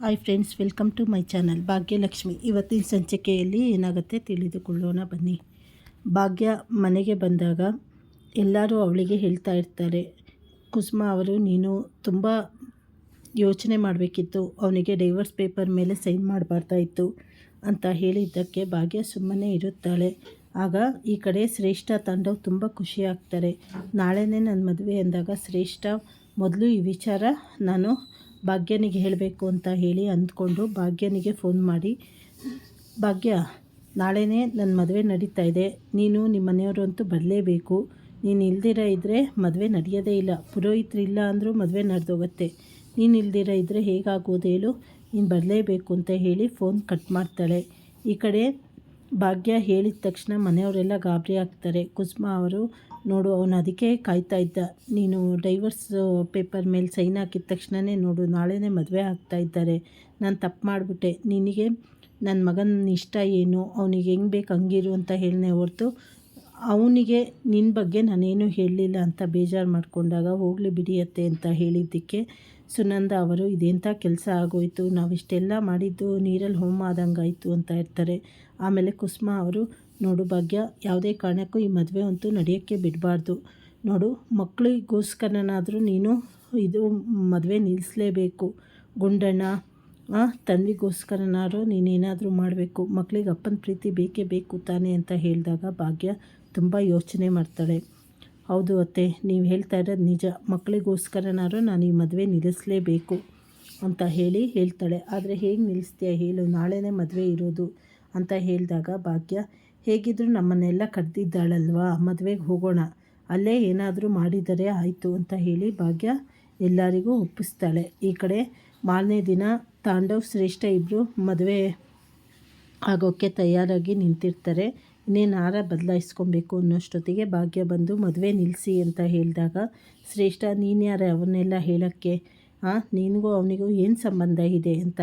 Hi friends welcome to my channel Bhagyalakshmi ಇವತ್ತಿನ ಸಂಚಿಕೆಯಲ್ಲಿ ಏನಾಗುತ್ತೆ ತಿಳಿದುಕೊಳ್ಳೋಣ ಬನ್ನಿ. ಭಾಗ್ಯ ಮನೆಗೆ ಬಂದಾಗ ಎಲ್ಲರೂ ಅವಳಿಗೆ ಹೇಳ್ತಾ ಇರ್ತಾರೆ, ಕುಸುಮ ಅವರು, ನೀನು ತುಂಬ ಯೋಚನೆ ಮಾಡಬೇಕಿತ್ತು. ಅವನಿಗೆ ಡೈವರ್ಸ್ ಪೇಪರ್ ಮೇಲೆ ಸೈನ್ ಮಾಡಬಾರ್ದಾಯಿತ್ತು ಅಂತ ಹೇಳಿದ್ದಕ್ಕೆ ಭಾಗ್ಯ ಸುಮ್ಮನೆ ಇರುತ್ತಾಳೆ. ಆಗ ಈ ಕಡೆ ಶ್ರೇಷ್ಠ ತಂಡವು ತುಂಬ ಖುಷಿ ಆಗ್ತಾರೆ. ನಾಳೆನೇ ನನ್ನ ಮದುವೆ ಅಂದಾಗ ಶ್ರೇಷ್ಠ, ಮೊದಲು ಈ ವಿಚಾರ ನಾನು ಭಾಗ್ಯನಿಗೆ ಹೇಳಬೇಕು ಅಂತ ಹೇಳಿ ಅಂದ್ಕೊಂಡು ಭಾಗ್ಯನಿಗೆ ಫೋನ್ ಮಾಡಿ, ಭಾಗ್ಯ, ನಾಳೆನೇ ನನ್ನ ಮದುವೆ ನಡೀತಾ ಇದೆ. ನೀನು ನಿಮ್ಮ ಮನೆಯವರು ಅಂತೂ ಬರಲೇಬೇಕು. ನೀನು ಇಲ್ದಿರ ಇದ್ದರೆ ಮದುವೆ ನಡೆಯೋದೇ ಇಲ್ಲ. ಪುರೋಹಿತರು ಇಲ್ಲ ಅಂದರೂ ಮದುವೆ ನಡೆದೋಗತ್ತೆ. ನೀನು ಇಲ್ದಿರ ಇದ್ದರೆ ಹೇಗಾಗೋದು ಹೇಳು. ನೀನು ಬರಲೇಬೇಕು ಅಂತ ಹೇಳಿ ಫೋನ್ ಕಟ್ ಮಾಡ್ತಾಳೆ. ಈ ಕಡೆ ಭಾಗ್ಯ ಹೇಳಿದ ತಕ್ಷಣ ಮನೆಯವರೆಲ್ಲ ಗಾಬರಿ ಆಗ್ತಾರೆ. ಕುಸುಮಾ ಅವರು, ನೋಡು, ಅವನು ಅದಕ್ಕೆ ಕಾಯ್ತಾ ಇದ್ದ. ನೀನು ಡೈವರ್ಸ್ ಪೇಪರ್ ಮೇಲೆ ಸೈನ್ ಹಾಕಿದ ತಕ್ಷಣವೇ ನೋಡು, ನಾಳೆನೇ ಮದುವೆ ಆಗ್ತಾ ಇದ್ದಾರೆ. ನಾನು ತಪ್ಪು ಮಾಡಿಬಿಟ್ಟೆ. ನಿನಗೆ ನನ್ನ ಮಗನ ಇಷ್ಟ ಏನು? ಅವನಿಗೆ ಹೆಂಗೆ ಬೇಕು ಹಂಗಿರು ಅಂತ ಹೇಳಿದೆ ಹೊರತು ಅವನಿಗೆ ನಿನ್ನ ಬಗ್ಗೆ ನಾನೇನು ಹೇಳಲಿಲ್ಲ ಅಂತ ಬೇಜಾರು ಮಾಡಿಕೊಂಡಾಗ ಹೋಗಲಿ ಬಿಡಿಯತ್ತೆ ಅಂತ ಹೇಳಿದ್ದಕ್ಕೆ ಸುನಂದ ಅವರು ಇದೆಂಥ ಕೆಲಸ ಆಗೋಯ್ತು? ನಾವಿಷ್ಟೆಲ್ಲ ಮಾಡಿದ್ದು ನೀರಲ್ಲಿ ಹೋಮ ಆದಂಗೆ ಆಯಿತು ಅಂತ ಇರ್ತಾರೆ ಆಮೇಲೆ ಕುಸುಮ ಅವರು, ನೋಡು ಭಾಗ್ಯ, ಯಾವುದೇ ಕಾರಣಕ್ಕೂ ಈ ಮದುವೆ ಅಂತೂ ನಡೆಯೋಕ್ಕೆ ಬಿಡಬಾರ್ದು. ನೋಡು ಮಕ್ಕಳಿಗೋಸ್ಕರನಾದರೂ ನೀನು ಇದು ಮದುವೆ ನಿಲ್ಲಿಸಲೇಬೇಕು. ಗುಂಡಣ್ಣ ತಂದೆಗೋಸ್ಕರನಾದ್ರೂ ನೀನೇನಾದರೂ ಮಾಡಬೇಕು. ಮಕ್ಕಳಿಗೆ ಅಪ್ಪನ ಪ್ರೀತಿ ಬೇಕೇ ಬೇಕು ತಾನೇ ಅಂತ ಹೇಳಿದಾಗ ಭಾಗ್ಯ ತುಂಬ ಯೋಚನೆ ಮಾಡ್ತಾಳೆ. ಹೌದು ಅತ್ತೆ, ನೀವು ಹೇಳ್ತಾ ಇರೋದು ನಿಜ. ಮಕ್ಕಳಿಗೋಸ್ಕರನಾದ್ರೂ ನಾನು ಈ ಮದುವೆ ನಿಲ್ಲಿಸಲೇಬೇಕು ಅಂತ ಹೇಳಿ ಹೇಳ್ತಾಳೆ. ಆದರೆ ಹೇಗೆ ನಿಲ್ಲಿಸ್ತೀಯ ಹೇಳು, ನಾಳೆನೇ ಮದುವೆ ಇರೋದು ಅಂತ ಹೇಳಿದಾಗ ಭಾಗ್ಯ ಹೇಗಿದ್ದರೂ ನಮ್ಮನ್ನೆಲ್ಲ ಕರೆದಿದ್ದಾಳಲ್ವಾ ಮದುವೆಗೆ ಹೋಗೋಣ. ಅಲ್ಲೇ ಏನಾದರೂ ಮಾಡಿದರೆ ಆಯಿತು ಅಂತ ಹೇಳಿ ಭಾಗ್ಯ ಎಲ್ಲರಿಗೂ ಒಪ್ಪಿಸ್ತಾಳೆ. ಈ ಕಡೆ ಮಾರನೇ ದಿನ ತಾಂಡವ್ ಶ್ರೇಷ್ಠ ಇಬ್ಬರು ಮದುವೆ ಆಗೋಕ್ಕೆ ತಯಾರಾಗಿ ನಿಂತಿರ್ತಾರೆ. ಇನ್ನೇನು ಹಾರ ಬದಲಾಯಿಸ್ಕೊಬೇಕು ಅನ್ನೋಷ್ಟೊತ್ತಿಗೆ ಭಾಗ್ಯ ಬಂದು ಮದುವೆ ನಿಲ್ಲಿಸಿ ಅಂತ ಹೇಳಿದಾಗ, ಶ್ರೇಷ್ಠ, ನೀನು ಯಾರೇ? ಅವನ್ನೆಲ್ಲ ಹೇಳೋಕ್ಕೆ? ಹಾಂ ನಿನಗೂ ಅವನಿಗೂ ಏನು ಸಂಬಂಧ ಇದೆ? ಅಂತ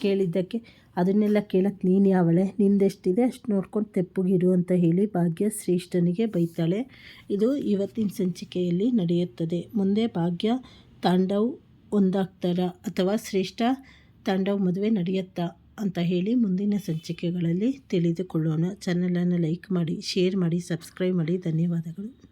ಕೇಳಿದ್ದಕ್ಕೆ, ಅದನ್ನೆಲ್ಲ ಕೇಳಕ್ಕೆ ನೀನು ಯಾವಳೆ? ನಿಂದೆಷ್ಟಿದೆ? ಅಷ್ಟು ನೋಡ್ಕೊಂಡು ತೆಪ್ಪುಗಿರು ಅಂತ ಹೇಳಿ ಭಾಗ್ಯ ಶ್ರೇಷ್ಠನಿಗೆ ಬೈತಾಳೆ. ಇದು ಇವತ್ತಿನ ಸಂಚಿಕೆಯಲ್ಲಿ ನಡೆಯುತ್ತದೆ. ಮುಂದೆ ಭಾಗ್ಯ, ತಾಂಡವ್ ಒಂದಾಗ್ತಾರ ಅಥವಾ ಶ್ರೇಷ್ಠ ತಾಂಡವ್ ಮದುವೆ ನಡೆಯುತ್ತಾ ಅಂತ ಹೇಳಿ ಮುಂದಿನ ಸಂಚಿಕೆಗಳಲ್ಲಿ ತಿಳಿದುಕೊಳ್ಳೋಣ. ಚಾನಲನ್ನು ಲೈಕ್ ಮಾಡಿ ಶೇರ್ ಮಾಡಿ ಸಬ್ಸ್ಕ್ರೈಬ್ ಮಾಡಿ. ಧನ್ಯವಾದಗಳು.